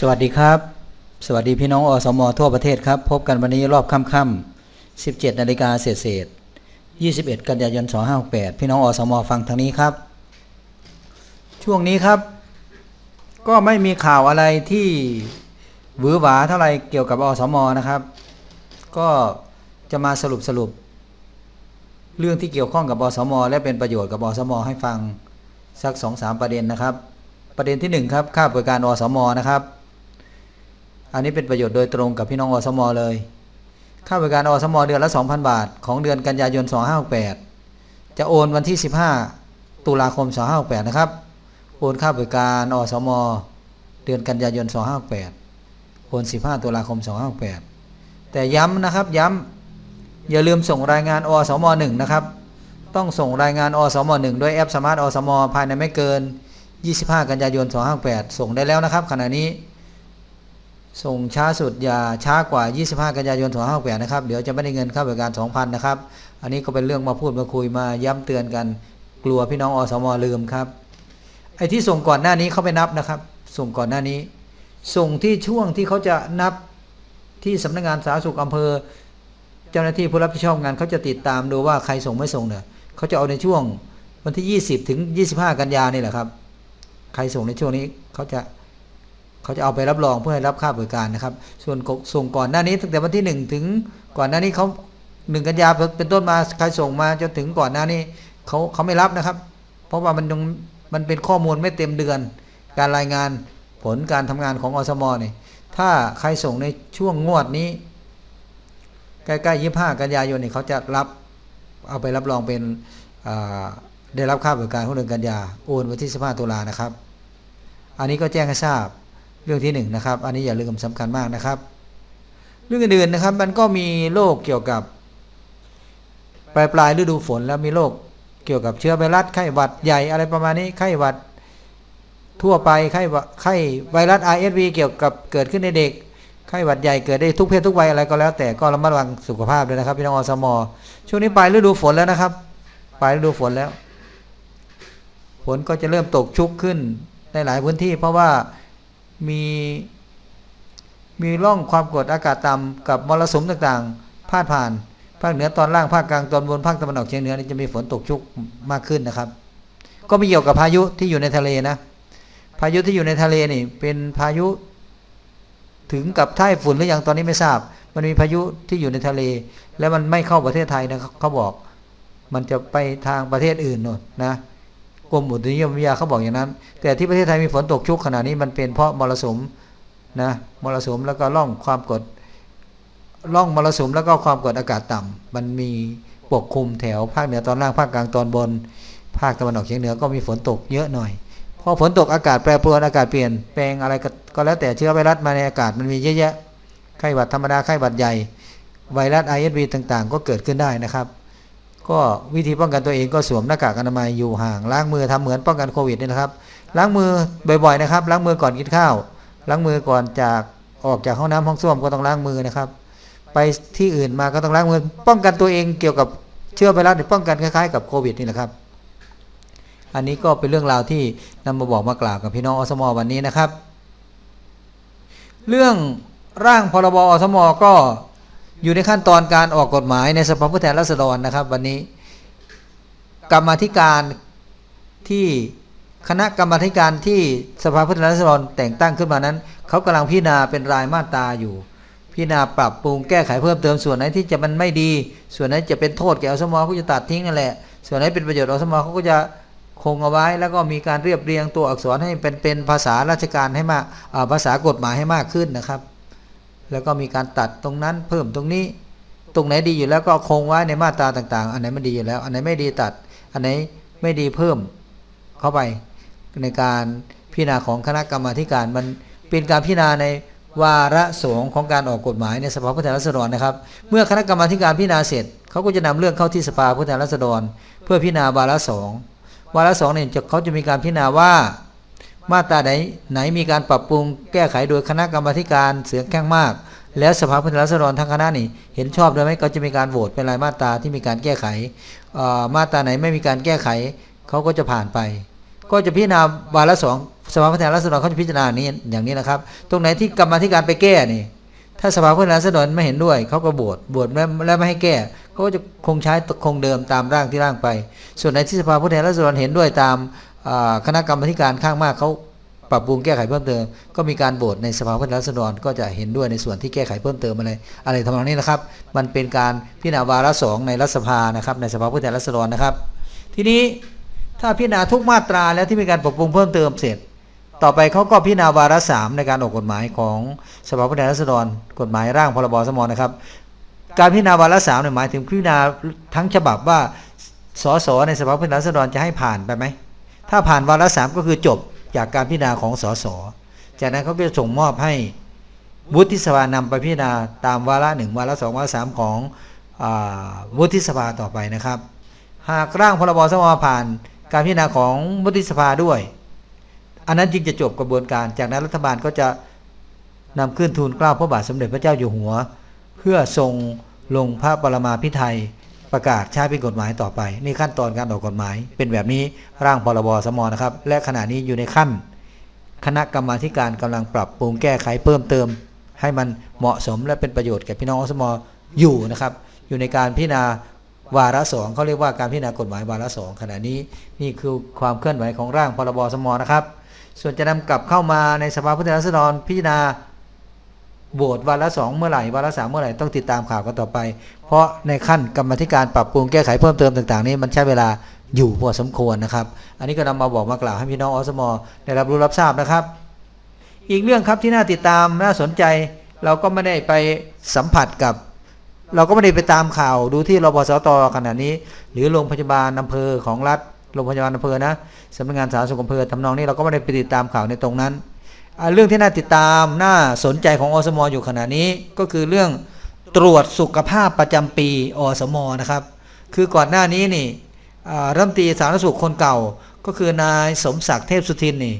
สวัสดีครับ สวัสดีพี่น้องอสมทั่วประเทศครับ พบกันวันนี้รอบค่ำๆ17นาฬิกาเศษเศษ21 กันยายน2568พี่น้องอสมฟังทางนี้ครับ ช่วงนี้ครับ ก็ไม่มีข่าวอะไรที่หวือหวาเท่าไรเกี่ยวกับอสมนะครับ ก็จะมาสรุปสรุป เรื่องที่เกี่ยวข้องกับอสม และเป็นประโยชน์กับอสม ให้ฟังสักสองสามประเด็นนะครับ ประเด็นที่หนึ่งครับค่าบริการอสมนะครับ อันนี้เป็นประโยชน์โดยตรงกับพี่น้องอสมอเลย ค่าบริการอสมอเดือนละ 2,000 บาท ของเดือนกันยายน 2568 จะโอนวันที่ 15 ตุลาคม 2568 นะครับ โอนค่าบริการอสมอเดือนกันยายน 2568 โอน 15 ตุลาคม 2568 แต่ย้ำนะครับย้ำอย่าลืมส่งรายงานอสมอ1นะครับ ต้องส่งรายงานอสมอ1ด้วยแอปสมาร์ทอสมอภายในไม่เกิน 25 กันยายน 2568ส่งได้แล้วนะครับขณะนี้ ส่งช้าสุดอย่าช้ากว่า 25 กันยายน2568นะครับ เดี๋ยวจะไม่ได้เงินค่าบริการ 2,000 นะครับ อันนี้ก็เป็นเรื่องมาพูดมาคุยมาย้ำเตือนกัน กลัวพี่น้องอสมลืมครับ ไอ้ที่ส่งก่อนหน้านี้เขาไปนับนะครับ ส่งก่อนหน้านี้ ส่งที่ช่วงที่เขาจะนับที่สำนักงานสาธารณสุขอำเภอ เจ้าหน้าที่ผู้รับผิดชอบงานเขาจะติดตามดูว่าใครส่งไม่ส่งเนี่ยเขาจะเอาในช่วงวันที่ 20 ถึง 25 กันยานี่แหละครับ ใครส่งในช่วงนี้เขาจะ เขาจะเอาไปรับรองเพื่อให้รับค่าบริการนะครับ ส่วนส่งก่อนหน้านี้ตั้งแต่วันที่ 1 ถึงก่อนหน้านี้เขาหนึ่งกันยาเป็นต้นมาใครส่งมาจนถึงก่อนหน้านี้เขาเขาไม่รับนะครับ เพราะว่ามันยังมันเป็นข้อมูลไม่เต็มเดือน การรายงานผลการทำงานของอสมนี่ถ้าใครส่งในช่วงงวดนี้ ใกล้ๆยี่ห้ากันยายนนี่เขาจะรับเอาไปรับรองเป็นได้รับค่าบริการของเดือนกันยาโอนวันที่15ตุลานะครับ อันนี้ก็แจ้งให้ทราบ เรื่องที่หนึ่งนะครับ อันนี้อย่าลืมสำคัญมากนะครับ เรื่องอื่นๆนะครับ มันก็มีโรคเกี่ยวกับ ปลายปลายฤดูฝนแล้วมีโรคเกี่ยวกับเชื้อไวรัสไข้หวัดใหญ่อะไรประมาณนี้ไข้หวัด ทั่วไปไข้หวัดไข้ไวรัส RSV เกี่ยวกับเกิดขึ้นในเด็กไข้หวัดใหญ่เกิดได้ทุกเพศทุกวัยอะไรก็แล้ว แต่ก็ระมัดระวังสุขภาพด้วยนะครับพี่น้องอสมช่วงนี้ปลายฤดูฝนแล้วนะครับปลายฤดูฝนแล้วฝนก็จะเริ่มตกชุกขึ้นในหลายพื้นที่ เพราะว่า มีมีร่องความกดอากาศต่ำกับมรสุมต่างๆ พาดผ่าน ภาคเหนือตอนล่างภาคกลางตอนบนภาคตะวันออกเฉียงเหนือนี่จะมีฝนตกชุกมากขึ้นนะครับ ก็มีเกี่ยวกับพายุที่อยู่ในทะเลนะ พายุที่อยู่ในทะเลนี่ เป็นพายุถึงกับท่ายฝุ่นหรือยังตอนนี้ไม่ทราบ มันมีพายุที่อยู่ในทะเล แล้วมันไม่เข้าประเทศไทยนะเขาบอก มันจะไปทางประเทศอื่นโน่นนะ กรมอุตุนิยมวิทยาเขาบอกอย่างนั้น แต่ที่ประเทศไทยมีฝนตกชุกขณะนี้มันเป็นเพราะมรสุมนะมรสุมแล้วก็ร่องความกดร่องมรสุมแล้วก็ความกดอากาศต่ำมันมีปกคลุมแถวภาคเหนือตอนล่างภาคกลางตอนบน ภาคตะวันออกเฉียงเหนือก็มีฝนตกเยอะหน่อยพอฝนตกอากาศแปรปรวนอากาศเปลี่ยนแปลงอะไรก็แล้วแต่เชื้อไวรัสมาในอากาศมันมีเยอะแยะไข้หวัดธรรมดาไข้หวัดใหญ่ไวรัส ISV ต่างๆ ก็เกิดขึ้นได้นะครับ ก็วิธีป้องกันตัวเองก็สวมหน้ากากอนามัยอยู่ห่างล้างมือทำเหมือนป้องกันโควิดนี่นะครับ ล้างมือบ่อยๆนะครับ ล้างมือก่อนกินข้าว ล้างมือก่อนจากออกจากห้องน้ำห้องส้วมก็ต้องล้างมือนะครับ ไปที่อื่นมาก็ต้องล้างมือ ป้องกันตัวเองเกี่ยวกับเชื้อไวรัสป้องกันคล้ายๆกับโควิดนี่แหละครับ อันนี้ก็เป็นเรื่องราวที่นำมาบอกมากล่าวกับพี่น้องอสมอวันนี้นะครับ เรื่องร่างพรบอสมอก็ อยู่ในขั้นตอนการออกกฎหมายในสภาผู้แทนราษฎรนะครับ วันนี้ กรรมธิการที่คณะกรรมธิการที่สภาผู้แทนราษฎรแต่งตั้งขึ้นมานั้น เขากำลังพิจารณาเป็นรายมาตราอยู่ พิจารณาปรับปรุงแก้ไขเพิ่มเติมส่วนไหนที่จะมันไม่ดี ส่วนไหนจะเป็นโทษแก่อสมเขาจะตัดทิ้งนั่นแหละ ส่วนไหนเป็นประโยชน์อสมเขาก็จะคงเอาไว้ แล้วก็มีการเรียบเรียงตัวอักษรให้เป็นเป็นภาษาราชการให้มากภาษากฎหมายให้มากขึ้นนะครับ แล้วก็มีการตัดตรงนั้นเพิ่มตรงนี้ ตรงไหนดีอยู่แล้วก็คงไว้ในมาตราต่างๆ อันไหนไม่ดีอยู่แล้ว อันไหนไม่ดีตัด อันไหนไม่ดีเพิ่มเข้าไปในการพิจารณาของคณะกรรมาธิการมันเป็นการพิจารณาในวาระสองของการออกกฎหมายในสภาผู้แทนราษฎรนะครับ เมื่อคณะกรรมาธิการพิจารณาเสร็จเขาก็จะนำเรื่องเข้าที่สภาผู้แทนราษฎร เพื่อพิจารณาวาระสองวาระสองเนี่ยเขาจะมีการพิจารณาว่า มาตราไหนไหนมีการปรับปรุงแก้ไขโดยคณะกรรมการเสียงข้างมาก แล้วสภาผู้แทนราษฎรทั้งคณะนี่เห็นชอบด้วยไหมก็จะมีการโหวตเป็นรายมาตราที่มีการแก้ไขมาตราไหนไม่มีการแก้ไขเขาก็จะผ่านไป ก็จะพิจารณาวาระสองสภาผู้แทนราษฎรเขาจะพิจารณานี้อย่างนี้นะครับ ตรงไหนที่กรรมธิการไปแก้นี่ถ้าสภาผู้แทนราษฎรไม่เห็นด้วยเขาก็โบวตโบวตแล้วไม่ให้แก้เขาก็จะคงใช้คงเดิมตามร่างที่ร่างไป ส่วนไหนที่สภาผู้แทนราษฎรเห็นด้วยตาม คณะกรรมาธิการข้างมากเขาปรับปรุงแก้ไขเพิ่มเติม ก็มีการโหวตในสภาผู้แทนราษฎรก็จะเห็นด้วยในส่วนที่แก้ไขเพิ่มเติมอะไรอะไรทำนองนี้นะครับ มันเป็นการพิจารณาวาระสองในรัฐสภานะครับในสภาผู้แทนราษฎรนะครับ ทีนี้ถ้าพิจารณาทุกมาตราแล้วที่มีการปรับปรุงเพิ่มเติมเสร็จ ต่อไปเขาก็พิจารณาวาระสามในการออกกฎหมายของสภาผู้แทนราษฎรกฎหมายร่างพรบสมรนะครับ การพิจารณาวาระสามหมายถึงพิจารณาทั้งฉบับว่าสสในสภาผู้แทนราษฎรจะให้ผ่านไปไหม ถ้าผ่านวาระสามก็คือจบจากการพิจารณาของสสจากนั้นเขาจะส่งมอบให้วุฒิสภานำไปพิจารณาตามวาระหนึ่งวาระสองวาระสามของอวุฒิสภาต่อไปนะครับ หากร่างพรบสมรผ่านการพิจารณาของวุฒิสภาด้วย อันนั้นจึงจะจบกระบวนการ จากนั้นรัฐบาลก็จะนำขึ้นทูลเกล้าพระบาทสมเด็จพระเจ้าอยู่หัว เพื่อทรงลงพระปรมาภิไธย ประกาศใช้เป็นกฎหมายต่อไป นี่ขั้นตอนการออกกฎหมาย เป็นแบบนี้ร่างพรบสมนะครับ และขณะนี้อยู่ในขั้น คณะกรรมาการกำลังปรับปรุงแก้ไขเพิ่มเติม ให้มันเหมาะสมและเป็นประโยชน์แก่พี่น้องสมอยู่นะครับ อยู่ในการพิจารณาวาระสองเขาเรียกว่าการพิจารณากฎหมายวาระสองขณะนี้นี่คือความเคลื่อนไหวของร่างพรบสมนะครับ ส่วนจะนำกลับเข้ามาในสภาผู้แทนราษฎรพิจารณา โหวตวาระสองเมื่อไหร่วาระสามเมื่อไหร่ต้องติดตามข่าวกันต่อไป เพราะในขั้นกรรมธิการปรับปรุงแก้ไขเพิ่มเติมต่าง ๆ นี้มันใช้เวลาอยู่พอสมควรนะครับ อันนี้ก็นำมาบอกมากล่าวให้พี่น้องอสมอได้รับรู้รับทราบนะครับ อีกเรื่องครับที่น่าติดตามน่าสนใจ เราก็ไม่ได้ไปสัมผัสกับ เราก็ไม่ได้ไปตามข่าวดูที่รพสตขณะนี้ หรือโรงพยาบาลอำเภอของรัฐโรงพยาบาลอำเภอนะสำนักงานสาธารณสุขอำเภอทำนองนี้เราก็ไม่ได้ไปติดตามข่าวในตรงนั้น เรื่องที่น่าติดตามน่าสนใจของอสมอยู่ขณะนี้ก็คือเรื่องตรวจสุขภาพประจำปีอสมนะครับ คือก่อนหน้านี้นี่รัฐมนตรีสาธารณสุขคนเก่า ก็คือนายสมศักดิ์เทพสุทินนี่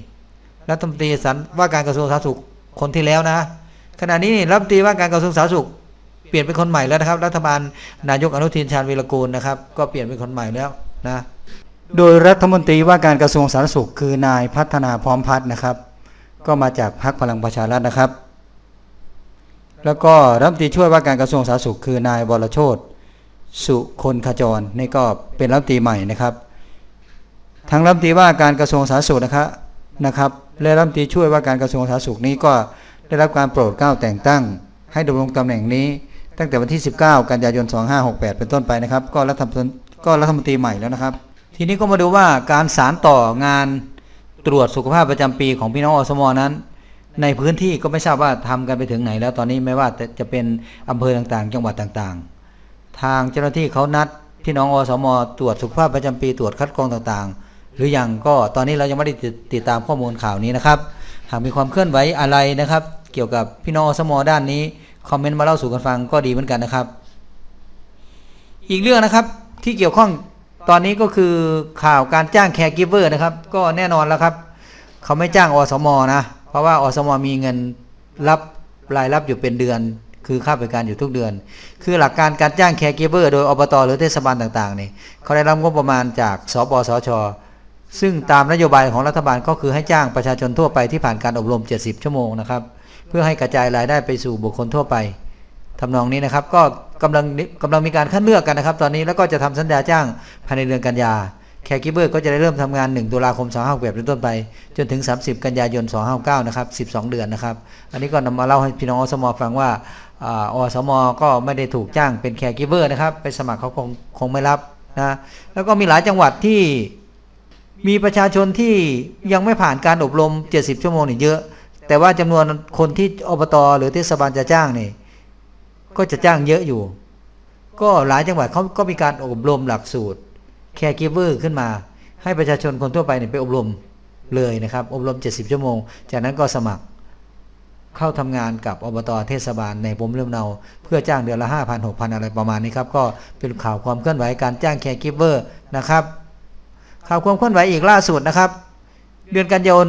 รัฐมนตรีสารว่าการกระทรวงสาธารณสุขคนที่แล้วนะขณะนี้นี่รัฐมนตรีว่าการกระทรวงสาธารณสุขเปลี่ยนเป็นคนใหม่แล้วนะครับ รัฐบาลนายกอนุทินชาญวีรกูลนะครับ ก็เปลี่ยนเป็นคนใหม่แล้วนะโดยรัฐมนตรีว่าการกระทรวงสาธารณสุขคือนายพัฒนาพร้อมพัฒน์นะครับ ก็มาจากพรรคพลังประชารัฐนะครับ แล้วก็รัฐมนตรีช่วยว่าการกระทรวงสาธารณสุข คือนายวรโชตสุคนขจรนี่ก็เป็นรัฐมนตรีใหม่นะครับทางรัฐมนตรีว่าการกระทรวงสาธารณสุขนะครับนะครับ และรัฐมนตรีช่วยว่าการกระทรวงสาธารณสุขนี้ก็ได้รับการโปรดเกล้าแต่งตั้ง ให้ดำรงตำแหน่งนี้ตั้งแต่วันที่ 19 กันยายน 2568 เป็นต้นไปนะครับ ก็รัฐมนตรีก็รัฐมนตรีใหม่แล้วนะครับ ทีนี้ก็มาดูว่าการสารต่องาน ตรวจสุขภาพประจำปีของพี่น้องอสมนั้น ในพื้นที่ก็ไม่ทราบว่าทำกันไปถึงไหน แล้วตอนนี้ไม่ว่าจะเป็นอำเภอต่างๆ จังหวัดต่างๆ ทางเจ้าหน้าที่เขานัดพี่น้องอสมตรวจสุขภาพประจำปีตรวจคัดกรองต่างๆ หรืออยังก็ตอนนี้เรายังไม่ได้ติดติดตามข้อมูลข่าวนี้นะครับ หากมีความเคลื่อนไหวอะไรนะครับ เกี่ยวกับพี่น้องอสมด้านนี้คอมเมนต์มาเล่าสู่กันฟังก็ดีเหมือนกันนะครับ อีกเรื่องนะครับที่เกี่ยวข้อง ตอนนี้ก็คือข่าวการจ้างแคร์กิฟเวอร์นะครับ ก็แน่นอนแล้วครับ เขาไม่จ้างอสมนะ เพราะว่าอสมมีเงินรับรายรับอยู่เป็นเดือน คือค่าบริการอยู่ทุกเดือน คือหลักการการจ้างแคร์กิฟเวอร์โดยอบตหรือเทศบาลต่างๆนี่เขาได้รับงบประมาณจากสปสช ซึ่งตามนโยบายของรัฐบาลก็คือให้จ้างประชาชนทั่วไปที่ผ่านการอบรม 70 ชั่วโมงนะครับ เพื่อให้กระจายรายได้ไปสู่บุคคลทั่วไป ทำนองนี้นะครับ ก็กำลังกำลังมีการคัดเลือกกันนะครับ ตอนนี้แล้วก็จะทำสัญญาจ้างภายในเดือนกันยาแคร์กิเบอร์ก็จะได้เริ่มทำงาน 1 ตุลาคม 2568เป็นต้นไป จนถึง 30 กันยายน 259 นะครับ 12 เดือนนะครับ อันนี้ก็นำมาเล่าให้พี่น้องอสมฟังว่าอสมก็ไม่ได้ถูกจ้างเป็นแคร์กิเบอร์นะครับ ไปสมัครเขาคงคงไม่รับนะ แล้วก็มีหลายจังหวัดที่มีประชาชนที่ยังไม่ผ่านการอบรม 70 ชั่วโมงนี่เยอะ แต่ว่าจำนวนคนที่อบต หรือเทศบาลจะจ้างนี่ ก็จะจ้างเยอะอยู่ ก็หลายจังหวัดเขาก็มีการอบรมหลักสูตรแคร์กิเวอร์ขึ้นมา ให้ประชาชนคนทั่วไปเนี่ยไปอบรมเลยนะครับ อบรม 70 ชั่วโมง จากนั้นก็สมัครเข้าทำงานกับอบตเทศบาลในผมเริ่มเนาเพื่อจ้างเดือนละ 5,000 6,000 อะไรประมาณนี้ครับ ก็เป็นข่าวความเคลื่อนไหวการจ้างแคร์กิเวอร์นะครับ ข่าวความเคลื่อนไหวอีกล่าสุดนะครับ เดือนกันยายน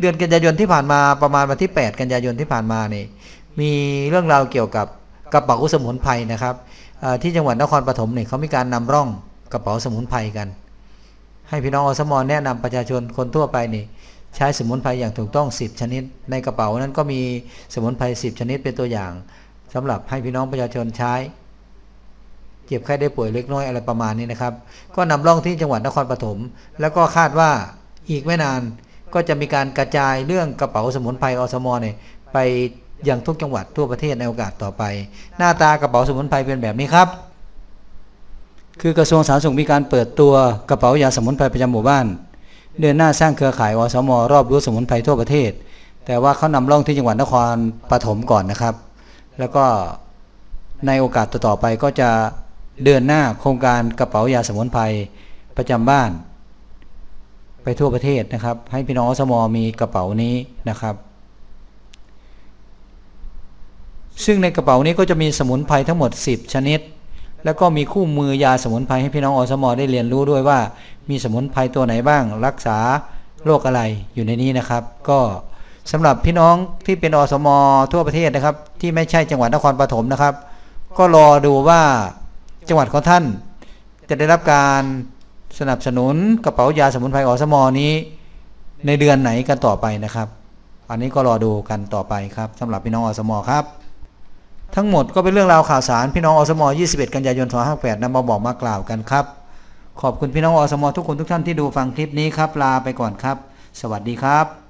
เดือนกันยายนที่ผ่านมาประมาณวันที่ 8 กันยายนที่ผ่านมานี่มีเรื่องราวเกี่ยวกับ กระเป๋าสมุนไพรนะครับที่จังหวัดนครปฐมเนี่ยเขามีการนำร่องกระเป๋าสมุนไพรกัน ให้พี่น้องอสมอแนะนำประชาชนคนทั่วไปนี่ใช้สมุนไพรอย่างถูกต้อง 10 ชนิด ในกระเป๋านั้นก็มีสมุนไพร10 ชนิดเป็นตัวอย่างสำหรับให้พี่น้องประชาชนใช้เจ็บไข้ได้ป่วยเล็กน้อยอะไรประมาณนี้นะครับ ก็นำร่องที่จังหวัดนครปฐมแล้วก็คาดว่าอีกไม่นานก็จะมีการกระจายเรื่องกระเป๋าสมุนไพรอสมเนี่ยไป อยังทุกจังหวัดทั่วประเทศในโอกาสต่อไป หน้าตากระเป๋าสมุนไพรเป็นแบบนี้ครับ คือกระทรวงสาธารณสุขมีการเปิดตัวกระเป๋ายาสมุนไพรประจำหมู่บ้าน เดินหน้าสร้างเครือข่ายอสมรอบรู้สมุนไพรทั่วประเทศ แต่ว่าเขานำร่องที่จังหวัดนครปฐมก่อนนะครับ แล้วก็ในโอกาสต่อๆไปก็จะเดินหน้าโครงการกระเป๋ายาสมุนไพรประจำบ้าน ไปทั่วประเทศนะครับ ให้พี่น้องอสมมีกระเป๋านี้นะครับ ซึ่งในกระเป๋านี้ก็จะมีสมุนไพรทั้งหมด 10 ชนิด แล้วก็มีคู่มือยาสมุนไพรให้พี่น้องอสมอได้เรียนรู้ด้วยว่า มีสมุนไพรตัวไหนบ้าง รักษาโรคอะไรอยู่ในนี้นะครับ ก็สำหรับพี่น้องที่เป็นอสมอทั่วประเทศนะครับ ที่ไม่ใช่จังหวัดนครปฐมนะครับ ก็รอดูว่าจังหวัดของท่าน จะได้รับการสนับสนุนกระเป๋ายาสมุนไพรอสมอนี้ ในเดือนไหนกันต่อไปนะครับ อันนี้ก็รอดูกันต่อไปครับสำหรับพี่น้องอสมอครับ ทั้งหมดก็เป็นเรื่องราวข่าวสารพี่น้องอสม21 กันยายน2568นำมาบอกมากล่าวกันครับ ขอบคุณพี่น้องอสมทุกคนทุกท่านที่ดูฟังคลิปนี้ครับลาไปก่อนครับ สวัสดีครับ